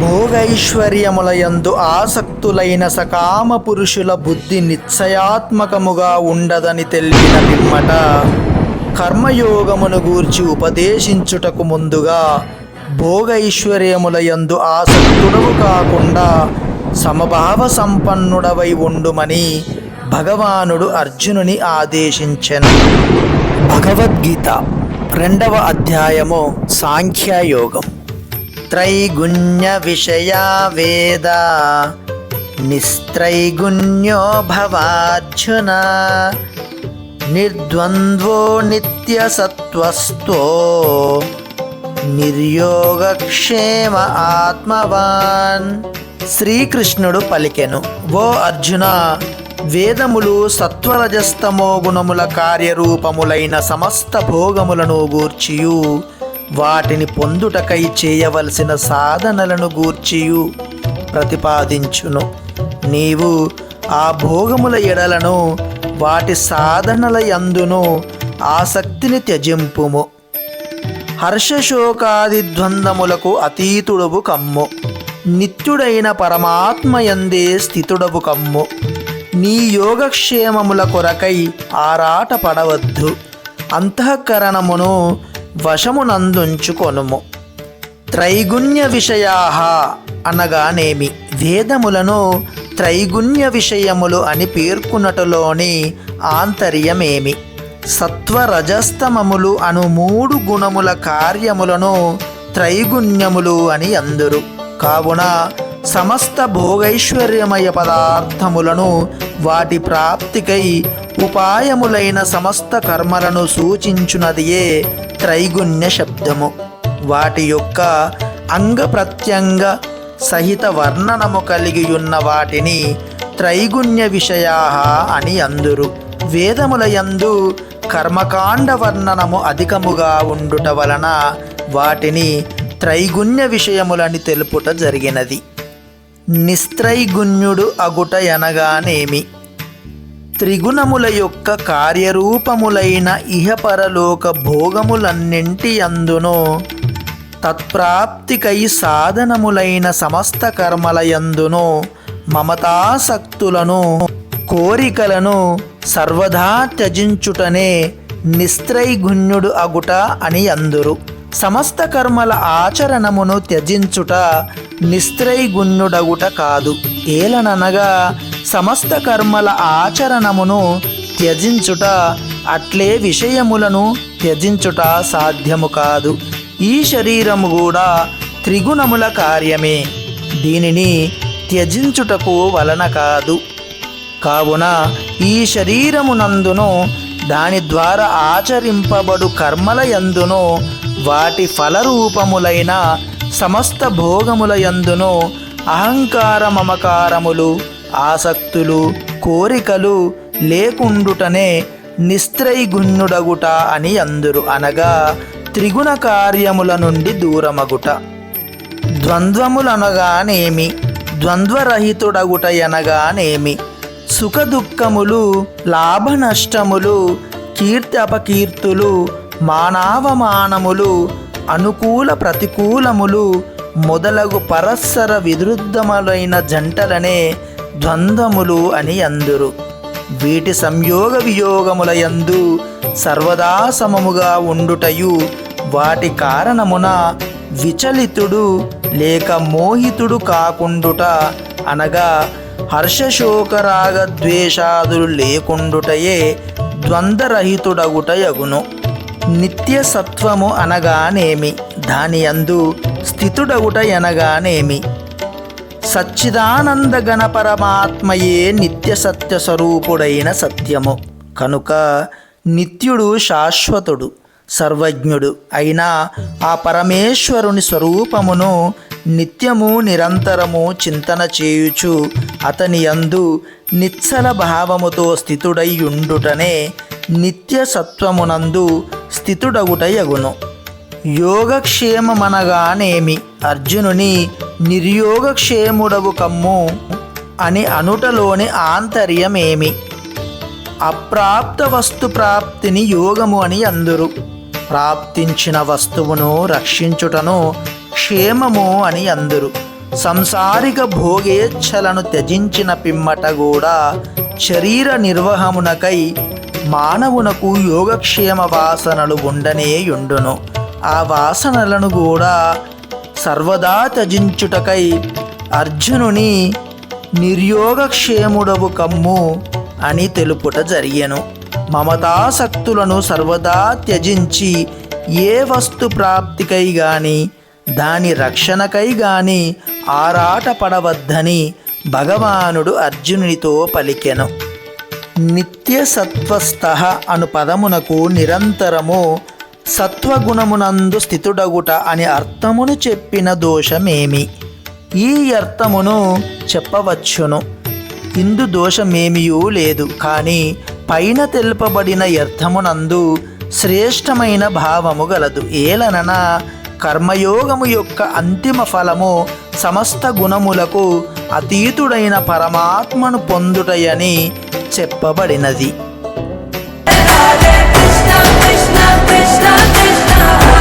భోగైశ్వర్యములయందు ఆసక్తులైన సకామ పురుషుల బుద్ధి నిశ్చయాత్మకముగా ఉండదని తెలిపిన పిమ్మట కర్మయోగమును గూర్చి ఉపదేశించుటకు ముందుగా భోగైశ్వర్యములయందు ఆసక్తుడవు కాకుండా సమభావ సంపన్నుడవై ఉండుమని భగవానుడు అర్జునుని ఆదేశించెను. భగవద్గీత రెండవ అధ్యాయము సాంఖ్యయోగం. త్రైగుణ్య విషయా వేద నిస్త్రైగుణ్యో భవార్జున నిర్ద్వంద్వో నిత్యసత్వస్తో నిర్యోగక్షేమ ఆత్మవాన్ శ్రీకృష్ణుడు పలికెను ఓ అర్జున వేదములు సత్వరజస్తమో గుణముల కార్యరూపములైన సమస్త భోగములను గూర్చియు. వాటిని పొందుటకై చేయవలసిన సాధనలను గూర్చియు ప్రతిపాదించును. నీవు ఆ భోగముల ఎడలను వాటి సాధనల యందును ఆసక్తిని త్యజింపుము. హర్షశోకాది ద్వంద్వములకు అతీతుడవు కమ్ము. నిత్యుడైన పరమాత్మయందే స్థితుడవు కమ్ము. నీ యోగక్షేమముల కొరకై ఆరాట పడవద్దు అంతఃకరణమును వశమునందుంచుకొనుము. త్రైగుణ్య విషయా అనగానేమి? వేదములను త్రైగుణ్య విషయములు అని పేర్కొనటలోని ఆంతర్యమేమి? సత్వరజస్తమములు అను మూడు గుణముల కార్యములను త్రైగుణ్యములు అని అందరు. కావున సమస్త భోగైశ్వర్యమయ పదార్థములను వాటి ప్రాప్తికై ఉపాయములైన సమస్త కర్మలను సూచించునదియే త్రైగుణ్య శబ్దము. వాటి యొక్క అంగ ప్రత్యంగ సహిత వర్ణనము కలిగియున్న వాటిని త్రైగుణ్య విషయా అని అందురు. వేదముల యందు కర్మకాండ వర్ణనము అధికముగా ఉండుట వలన వాటిని త్రైగుణ్య విషయములని తెలుపుట జరిగినది. నిస్త్రైగుణ్యుడు అగుట ఎనగానేమి? త్రిగుణముల యొక్క కార్యరూపములైన ఇహపరలోక భోగములన్నింటి అందును తత్ప్రాప్తికై సాధనములైన సమస్త కర్మల యందును మమతాసక్తులను కోరికలను సర్వదా త్యజించుటనే నిస్త్రైగుణ్యుడు అగుట అని అందురు సమస్త కర్మల ఆచరణమును త్యజించుట నిస్త్రైగుణ్యుడగుట కాదు. ఏలననగా సమస్త కర్మల ఆచరణమును త్యజించుట అట్లే విషయములను త్యజించుట సాధ్యము కాదు. ఈ శరీరము కూడా త్రిగుణముల కార్యమే. దీనిని త్యజించుటకు వలన కాదు. కావున ఈ శరీరమునందును దాని ద్వారా ఆచరింపబడు కర్మల యందును వాటి ఫలరూపములైన సమస్త భోగముల యందును అహంకార మమకారములు ఆసక్తులు కోరికలు లేకుండుటనే నిస్త్రైగుణ్యుడగుట అని అందురు అనగా త్రిగుణ కార్యముల నుండి దూరమగుట. ద్వంద్వములనగానేమి ద్వంద్వరహితుడగుట ఎనగానేమి సుఖదుఖములు లాభ నష్టములు కీర్తి అపకీర్తులు మానావమానములు అనుకూల ప్రతికూలములు మొదలగు పరస్పర విరుద్ధములైన జంటలనే ద్వంద్వములు అని అందురు. వీటి సంయోగ వియోగముల యందు సర్వదా సమముగా ఉండుటయు వాటి కారణమున విచలితుడు లేక మోహితుడు కాకుండుట అనగా హర్షశోకరాగ ద్వేషాదులు లేకుండుటయే ద్వంద్వరహితుడగుటయగును. నిత్య సత్వము అనగానేమి? దాని యందు స్థితుడగుట ఎనగానేమి సచ్చిదానంద గణ పరమాత్మయే నిత్య సత్య స్వరూపుడైన సత్యము. కనుక నిత్యుడు శాశ్వతుడు సర్వజ్ఞుడు అయినా ఆ పరమేశ్వరుని స్వరూపమును నిత్యము నిరంతరము చింతన చేయుచు అతని యందు నిచ్చల భావముతో స్థితుడైయుండుటనే నిత్య సత్వమునందు స్థితుడగుటయగును. యోగక్షేమమనగానేమి అర్జునుని నిర్యోగక్షేముడవు కమ్ము అని అనుటలోని ఆంతర్యమేమి? అప్రాప్త వస్తు ప్రాప్తిని యోగము అని అందురు. ప్రాప్తించిన వస్తువును రక్షించుటను క్షేమము అని అందురు. సంసారిక భోగేచ్ఛలను త్యజించిన పిమ్మట కూడా శరీర నిర్వహమునకై మానవునకు యోగక్షేమ వాసనలు ఉండనే యుండును. ఆ వాసనలను కూడా సర్వదా త్యజించుటకై అర్జునుని నిర్యోగక్షేముడవు కమ్ము అని తెలుపుట జరిగెను. మమతాసక్తులను సర్వదా త్యజించి ఏ వస్తు ప్రాప్తికై గాని దాని రక్షణకై గాని ఆరాట పడవద్దని భగవానుడు అర్జునునితో పలికెను. నిత్య సత్వస్థ అను పదమునకు నిరంతరము సత్వగుణమునందు స్థితుడగుట అని అర్థమును చెప్పిన దోషమేమి? ఈ అర్థమును చెప్పవచ్చును. ఇందు దోషమేమియూ లేదు. కానీ పైన తెలుపబడిన అర్థమునందు శ్రేష్టమైన భావము గలదు. ఏలననా కర్మయోగము యొక్క అంతిమ ఫలము సమస్త గుణములకు అతీతుడైన పరమాత్మను పొందుటయని చెప్పబడినది. love.